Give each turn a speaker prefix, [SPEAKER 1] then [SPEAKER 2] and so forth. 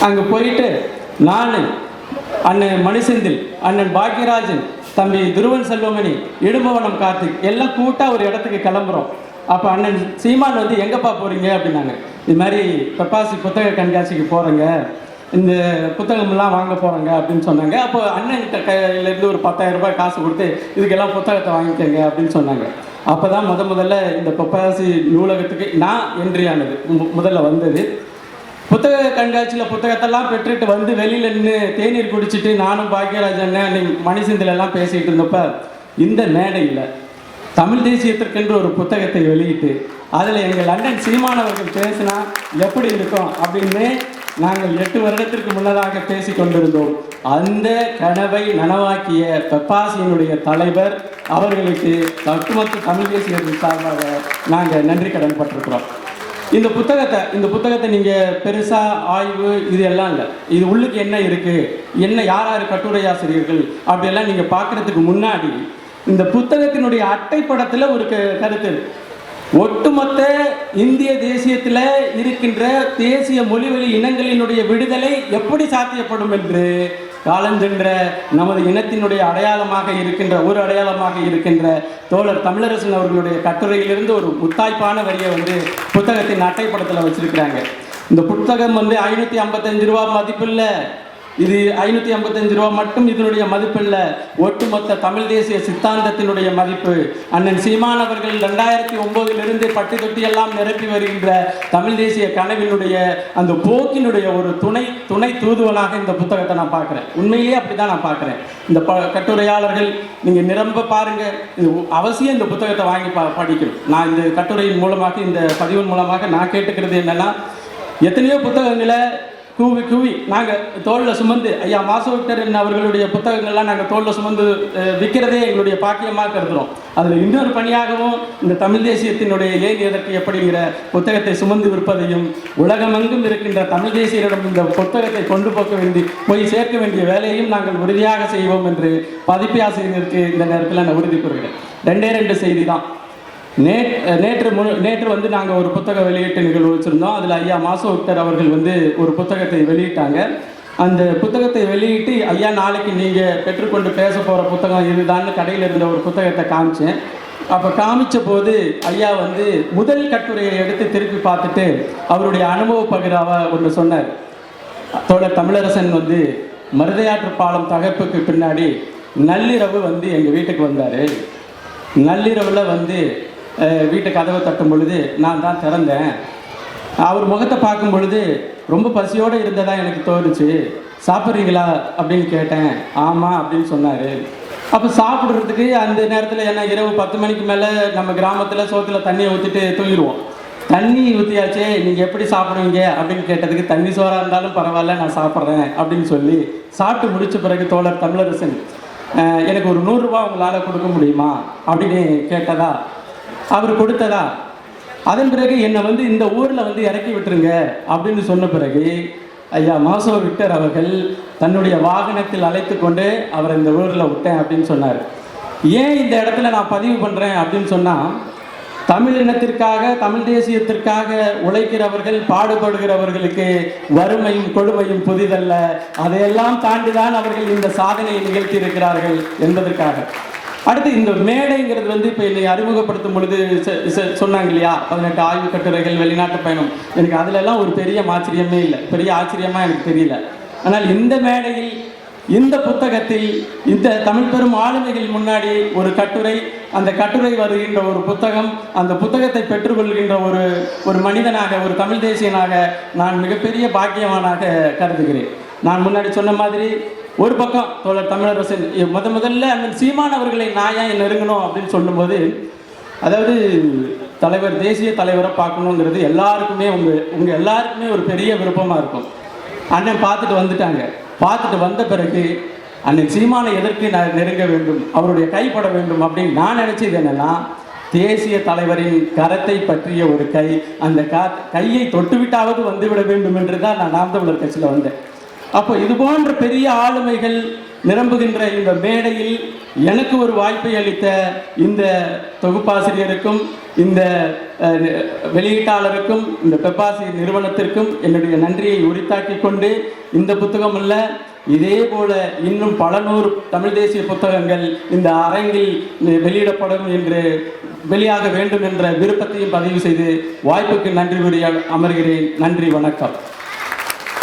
[SPEAKER 1] அங்கே போயிட்டு நான் அண்ணன் மணிசெந்தில் அண்ணன் பாக்யராஜன் தம்பி துருவன் செல்வமணி இடும்பவனம் கார்த்திக் எல்லாம் கூட்டாக ஒரு இடத்துக்கு கிளம்புறோம். அப்போ அண்ணன் சீமான் வந்து எங்கப்பா போகிறீங்க அப்படின்னாங்க. இது மாதிரி பெப்பாசி புத்தக கண்காட்சிக்கு போகிறேங்க இந்த புத்தகமெல்லாம் வாங்க போகிறேங்க அப்படின்னு சொன்னாங்க. அப்போ அண்ணன்கிட்ட கையிலேருந்து ஒரு பத்தாயிரம் ரூபாய் காசு கொடுத்து இதுக்கெல்லாம் புத்தகத்தை வாங்கிக்கோங்க அப்படின்னு சொன்னாங்க. அப்போ தான் முத முதல்ல இந்த பெப்பாசி நூலகத்துக்கு நான் என்ட்ரி ஆனது மு- முதல்ல வந்தது. புத்தக கண்காட்சியில் புத்தகத்தெல்லாம் பெற்றுட்டு வந்து வெளியில் நின்று தேநீர் குடிச்சிட்டு நானும் பாக்யராஜன் அன்னைக்கு மணிசந்தில் எல்லாம் பேசிகிட்டு இருந்தப்ப இந்த மேடையில் தமிழ் தேசியத்திற்கென்று ஒரு புத்தகத்தை வெளியிட்டு அதில் எங்கள் லண்டன் சீமானவர்கள் பேசினா எப்படி இருக்கும் அப்படின்னு நாங்கள் எட்டு வருடத்திற்கு முன்னதாக பேசி கொண்டிருந்தோம். அந்த கனவை நனவாக்கிய பெப்பாசியினுடைய தலைவர் அவர்களுக்கு ஒட்டுமொத்த தமிழ் தேசியத்தின் சார்பாக நாங்கள் நன்றி கடன் பட்டிருக்கிறோம். இந்த புத்தகத்தை இந்த புத்தகத்தை நீங்கள் பெருசாக ஆய்வு இது எல்லாம் இல்லை. இது உள்ளுக்கு என்ன இருக்குது என்ன யார் யார் கட்டுரை ஆசிரியர்கள் அப்படியெல்லாம் நீங்கள் பார்க்குறதுக்கு முன்னாடி இந்த புத்தகத்தினுடைய அட்டைப்படத்தில் ஒரு க- கருத்து ஒட்டுமொத்த இந்திய தேசியத்தில் இருக்கின்ற தேசிய மொழிவழி இனங்களினுடைய விடுதலை எப்படி சாத்தியப்படும் என்று காலஞ்சென்ற நமது இனத்தினுடைய அடையாளமாக இருக்கின்ற ஒரு அடையாளமாக இருக்கின்ற தோழர் தமிழரசன் அவர்களுடைய கட்டுரையிலிருந்து ஒரு முத்தாய்ப்பான வரியை வந்து புத்தகத்தின் அட்டைப்படத்தில் வச்சிருக்கிறாங்க. இந்த புத்தகம் வந்து ஐநூற்றி ஐம்பத்தஞ்சு ரூபா மதிப்பில்ல இது ஐநூற்றி ஐம்பத்தஞ்சு ரூபா மட்டும் இதனுடைய மதிப்பில்ல. ஒட்டுமொத்த தமிழ் தேசிய சித்தாந்தத்தினுடைய மதிப்பு. அண்ணன் சீமான் அவர்கள் ரெண்டாயிரத்தி ஒம்போதிலிருந்து பட்டி தொட்டி எல்லாம் நிரப்பி வருகின்ற தமிழ் தேசிய கனவினுடைய அந்த போக்கினுடைய ஒரு துணை துணை தூதுவனாக இந்த புத்தகத்தை நான் பார்க்குறேன். உண்மையிலேயே அப்படி தான் நான் பார்க்குறேன். இந்த ப கட்டுரையாளர்கள் நீங்கள் நிரம்ப பாருங்க. இது அவசியம் இந்த புத்தகத்தை வாங்கி பா படிக்கணும். நான் இந்த கட்டுரையின் மூலமாக இந்த பதிவின் மூலமாக நான் கேட்டுக்கிறது என்னன்னா எத்தனையோ புத்தகங்களை கூவி கூவி. நாங்கள் தோளில் சுமந்து ஐயா மாசவிக்டரன் அவர்களுடைய புத்தகங்கள்லாம் நாங்கள் தோளில் சுமந்து விற்கிறதே எங்களுடைய பாக்கியமாக கருதுகிறோம் அதில் இன்னொரு பணியாகவும் இந்த தமிழ் தேசியத்தினுடைய ஏன் எதற்கு எப்படிங்கிற புத்தகத்தை சுமந்து விற்பதையும் உலகமெங்கும் இருக்கின்ற தமிழ் தேசியரிடம் இந்த புத்தகத்தை கொண்டு போக்க வேண்டி போய் சேர்க்க வேண்டிய வேலையையும் நாங்கள் உறுதியாக செய்வோம் என்று பதிப்பாசிரியருக்கு இந்த நேரத்தில் நான் உறுதி கூறுகிறேன். ரெண்டே ரெண்டு செய்தி தான். நேற்று நேற்று முழு நேற்று வந்து நாங்கள் ஒரு புத்தக வெளியீட்டு நிகழ்வு வச்சுருந்தோம். அதில் ஐயா மாசோக்தர் அவர்கள் வந்து ஒரு புத்தகத்தை வெளியிட்டாங்க. அந்த புத்தகத்தை வெளியிட்டு ஐயா நாளைக்கு நீங்கள் பெற்றுக்கொண்டு பேச போகிற புத்தகம் இதுதான்னு கடையில் இருந்த ஒரு புத்தகத்தை காமிச்சேன். அப்போ காமிச்ச போது ஐயா வந்து முதல் கட்டுரையை எடுத்து திருப்பி பார்த்துட்டு அவருடைய அனுபவ பகிர்வை ஒன்று சொன்னார். தோழர் தமிழரசன் வந்து மருதையாற்று பாலம் தகப்புக்கு பின்னாடி நள்ளிரவு வந்து எங்கள் வீட்டுக்கு வந்தார். நள்ளிரவில் வந்து வீட்டு கதவை தட்டும் பொழுது நான் தான் திறந்தேன். அவர் முகத்தை பார்க்கும் பொழுது ரொம்ப பசியோடு இருந்ததா எனக்கு தோணுச்சு. சாப்பிட்றீங்களா அப்படின்னு கேட்டேன். ஆமாம் அப்படின்னு சொன்னார். அப்போ சாப்பிட்றதுக்கு அந்த நேரத்தில் என்ன இரவு பத்து மணிக்கு மேலே நம்ம கிராமத்தில் சோத்தில் தண்ணியை ஊற்றிட்டு தூங்கிடுவோம். தண்ணி ஊற்றியாச்சே நீங்கள் எப்படி சாப்பிடுவீங்க அப்படின்னு கேட்டதுக்கு தண்ணி சோறாக இருந்தாலும் பரவாயில்ல நான் சாப்பிட்றேன் அப்படின்னு சொல்லி சாப்பிட்டு முடிச்ச பிறகு தோழர் தமிழரசன் எனக்கு ஒரு நூறுரூவா உங்களால் கொடுக்க முடியுமா? அப்படின்னு கேட்டதா அவர் கொடுத்ததா? அதன் பிறகு என்னை வந்து இந்த ஊரில் வந்து இறக்கி விட்டுருங்க அப்படின்னு சொன்ன பிறகு ஐயா மாசோ விக்டர் அவர்கள் தன்னுடைய வாகனத்தில் அழைத்து கொண்டு அவரை இந்த ஊரில் விட்டேன் அப்படின்னு சொன்னார். ஏன் இந்த இடத்துல நான் பதிவு பண்ணுறேன் அப்படின்னு சொன்னால் தமிழ் இனத்திற்காக தமிழ் தேசியத்திற்காக உழைக்கிறவர்கள் பாடுபடுகிறவர்களுக்கு வறுமையும் கொடுமையும் புதிதல்ல. அதையெல்லாம் தாண்டிதான் அவர்கள் இந்த சாதனையை நிகழ்த்தி இருக்கிறார்கள் என்பதற்காக. அடுத்து இந்த மேடைங்கிறது வந்து இப்போ என்னை அறிமுகப்படுத்தும் பொழுது சொன்னாங்க இல்லையா பதினெட்டு ஆய்வு கட்டுரைகள் வெளிநாட்டு பயணம். எனக்கு அதுலெல்லாம் ஒரு பெரிய ஆச்சரியமே இல்லை. பெரிய ஆச்சரியமாக எனக்கு தெரியல. ஆனால் இந்த மேடையில் இந்த புத்தகத்தில் இந்த தமிழ் பெரும் ஆளுமைகள் முன்னாடி ஒரு கட்டுரை அந்த கட்டுரை வருகின்ற ஒரு புத்தகம் அந்த புத்தகத்தை பெற்றுக்கொள்கின்ற ஒரு ஒரு மனிதனாக ஒரு தமிழ் தேசியனாக நான் மிகப்பெரிய பாக்கியவானாக கருதுகிறேன். நான் முன்னாடி சொன்ன மாதிரி ஒரு பக்கம் தோழர் தமிழரசன் முத முதல்ல அந்த சீமான் அவர்களை நான் ஏன் நெருங்கணும் அப்படின்னு சொல்லும்போது அதாவது தலைவர் தேசிய தலைவரை பார்க்கணுங்கிறது எல்லாருக்குமே உங்கள் உங்கள் எல்லாருக்குமே ஒரு பெரிய விருப்பமாக இருக்கும். அண்ணன் பார்த்துட்டு வந்துட்டாங்க. பார்த்துட்டு வந்த பிறகு அண்ணன் சீமானை எதற்கு நான் நெருங்க வேண்டும்? அவருடைய கைப்பட வேண்டும் அப்படின்னு நான் நினச்சது என்னென்னா தேசிய தலைவரின் கரத்தை பற்றிய ஒரு கை அந்த கா கையை தொட்டுவிட்டாவது வந்துவிட வேண்டும் என்று தான் நான் நாம் தமிழர் கட்சியில் வந்தேன். அப்போ இது போன்ற பெரிய ஆளுமைகள் நிரம்புகின்ற இந்த மேடையில் எனக்கு ஒரு வாய்ப்பை அளித்த இந்த தொகுப்பாசிரியருக்கும் இந்த வெளியீட்டாளருக்கும் இந்த பெப்பாசி நிறுவனத்திற்கும் என்னுடைய நன்றியை உரித்தாக்கி கொண்டு இந்த புத்தகம் அல்ல இதே போல இன்னும் பல நூறு தமிழ் தேசிய புத்தகங்கள் இந்த அரங்கில் வெளியிடப்படும் என்று வெளியாக வேண்டும் என்ற விருப்பத்தையும் பதிவு செய்து வாய்ப்புக்கு நன்றி கூறி அமர்கிறேன். நன்றி வணக்கம்.